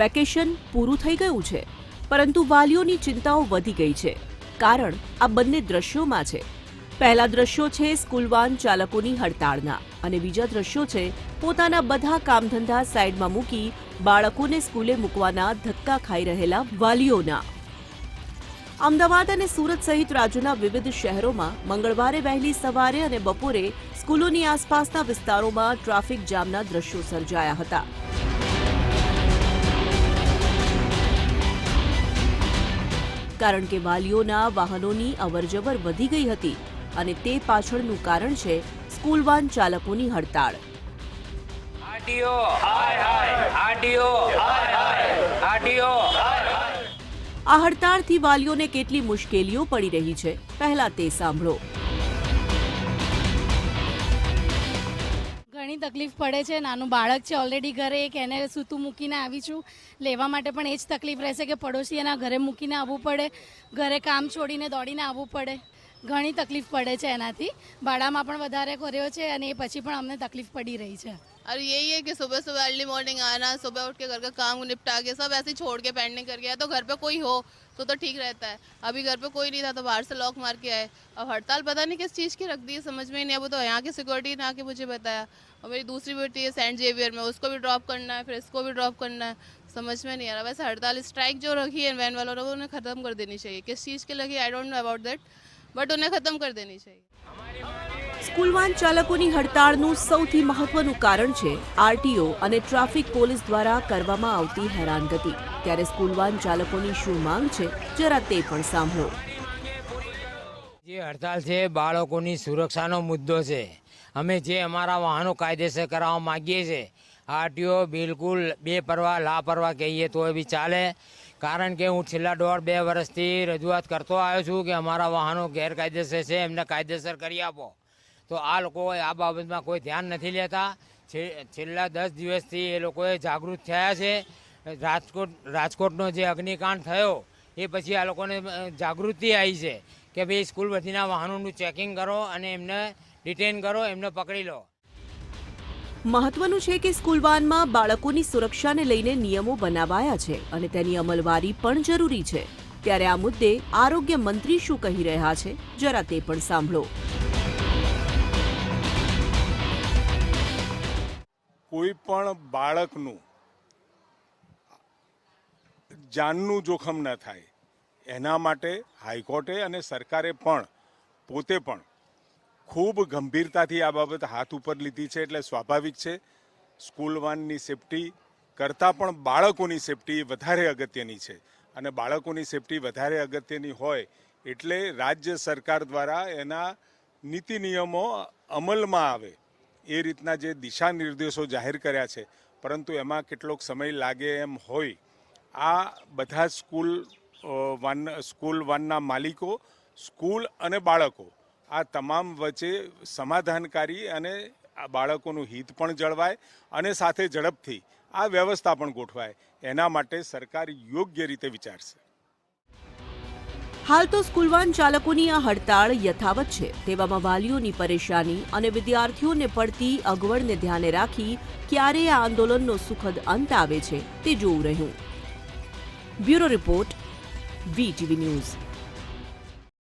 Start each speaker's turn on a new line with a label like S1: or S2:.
S1: Vacation પૂરું થઈ ગયું છે, પરંતુ વાલીઓની ચિંતાઓ વધી ગઈ છે, કારણ આ બંને દ્રશ્યોમાં છે. પહેલા દ્રશ્યો છે સ્કૂલ વાન ચાલકોની હડતાળના અને બીજા દ્રશ્યો છે પોતાના બધા કામધંધા સાઈડમાં મૂકી બાળકોને સ્કૂલે મૂકવાના ધક્કા ખાઈ રહેલા વાલીઓના. અમદાવાદ અને સુરત સહિત રાજ્યના વિવિધ શહેરોમાં મંગળવારે વહેલી સવારે અને બપોરે સ્કૂલોની આસપાસના વિસ્તારોમાં ટ્રાફિક જામના દ્રશ્યો સર્જાયા હતા. કારણ કે વાલીઓના વાહનોની અવરજવર વધી ગઈ હતી અને તે પાછળનું કારણ છે સ્કૂલ વાન ચાલકોની હડતાળ.
S2: આરટીઓ આરટીઓ આરટીઓ
S1: આ હડતાળથી વાલીઓને કેટલી મુશ્કેલીઓ પડી રહી છે પહેલા તે સાંભળો.
S3: ઘણી તકલીફ પડે છે. નાનું બાળક છે ઓલરેડી ઘરે, એક એને સૂતું મૂકીને આવી છું. લેવા માટે પણ એ જ તકલીફ રહેશે કે પડોશી એના ઘરે મૂકીને આવવું પડે, ઘરે કામ છોડીને દોડીને આવવું પડે. ઘણી તકલીફ પડે છે એનાથી. ભાડામાં પણ વધારે કર્યો છે અને એ પછી પણ અમને તકલીફ પડી રહી છે.
S4: और यही है कि सुबह सुबह अर्ली मॉर्निंग आना, सुबह उठ के घर का काम निपटा के सब ऐसे छोड़ के पेंडिंग करके आए तो घर पे कोई हो तो तो ठीक रहता है। अभी घर पे कोई नहीं था तो बाहर से लॉक मार के आए। अब हड़ताल पता नहीं किस चीज़ की रख दी है, समझ में ही नहीं। अब तो यहाँ की सिक्योरिटी ने आके मुझे बताया। और मेरी दूसरी बेटी है सेंट जेवियर में, उसको भी ड्रॉप करना है, फिर इसको भी ड्रॉप करना है। समझ में नहीं आ रहा। वैसे हड़ताल स्ट्राइक जो रखी है वैन वालों ने, वो उन्हें ख़त्म कर देनी चाहिए। किस चीज़ की लगी I don't know about that but उन्हें ख़त्म कर देनी चाहिए।
S1: સ્કૂલ વાન ચાલકોની હડતાળનું સૌથી મહત્વનું કારણ છે આરટીઓ અને ટ્રાફિક પોલીસ દ્વારા કરવામાં આવતી હેરાનગતિ. ત્યારે સ્કૂલ વાન ચાલકોની શું માંગ છે, જરા તે પણ સાંભળો.
S2: જે હડતાલ છે, બાળકોની સુરક્ષાનો મુદ્દો છે. અમે જે અમારા વાહનો કાયદેસર કરાવવા માગીએ છીએ, આરટીઓ બિલકુલ બેપરવા, લાપરવા કહીએ તો બી ચાલે. કારણ કે હું છેલ્લા દોઢ બે વર્ષથી રજૂઆત કરતો આવ્યો છું કે અમારા વાહનો ગેરકાયદેસર છે, એમને કાયદેસર કરી આપો. તો આ લોકો આ બાબતમાં કોઈ ધ્યાન નથી લેતા. છેલ્લા દસ દિવસથી એ લોકોએ જાગૃત થયા છે. રાજકોટ, રાજકોટનો જે અગ્નિકાંડ થયો, એ પછી આ લોકોને જાગૃતિ આવી છે કે ભાઈ સ્કૂલ બધીના વાહનોનું ચેકિંગ કરો અને એમને ડિટેન કરો, એમને પકડી લો.
S1: મહત્વનું છે કે સ્કૂલ વાનમાં બાળકોની સુરક્ષાને લઈને નિયમો બનાવાયા છે અને તેની અમલવારી પણ જરૂરી છે. ત્યારે આ મુદ્દે આરોગ્ય મંત્રી શું કહી રહ્યા છે, જરા તે પણ સાંભળો.
S5: કોઈ પણ બાળકનું જાનનું જોખમ ન થાય. એના માટે હાઈકોર્ટે અને સરકારે પણ પોતે પણ ખૂબ ગંભીરતાથી આ બાબત હાથ ઉપર લીધી છે એટલે સ્વાભાવિક છે. સ્કૂલ વાનની સેફટી કરતાં પણ બાળકોની સેફટી વધારે અગત્યની છે. અને બાળકોની સેફટી વધારે અગત્યની હોય એટલે રાજ્ય સરકાર દ્વારા એના નીતિ નિયમો અમલમાં આવે. એ રીતના જે દિશા નિર્દેશો જાહેર કર્યા છે, પરંતુ એમાં કેટલોક સમય લાગે એમ હોય, આ બધા સ્કૂલ વન, સ્કૂલ વાનના માલિકો, સ્કૂલ અને બાળકો, આ તમામ વચ્ચે સમાધાનકારી અને આ બાળકોનું હિત પણ જળવાય અને સાથે ઝડપથી આ વ્યવસ્થા પણ ગોઠવાય. એના માટે સરકાર યોગ્ય રીતે વિચારશે.
S1: હાલ તો સ્કૂલવાન ચાલકોની આ હડતાળ યથાવત છે. તેવામાં વાલીઓની પરેશાની અને વિદ્યાર્થીઓને પડતી અગવડને ધ્યાને રાખી ક્યારે આ આંદોલનનો સુખદ અંત આવે છે તે જોવું રહ્યું. Bureau report, VTV news.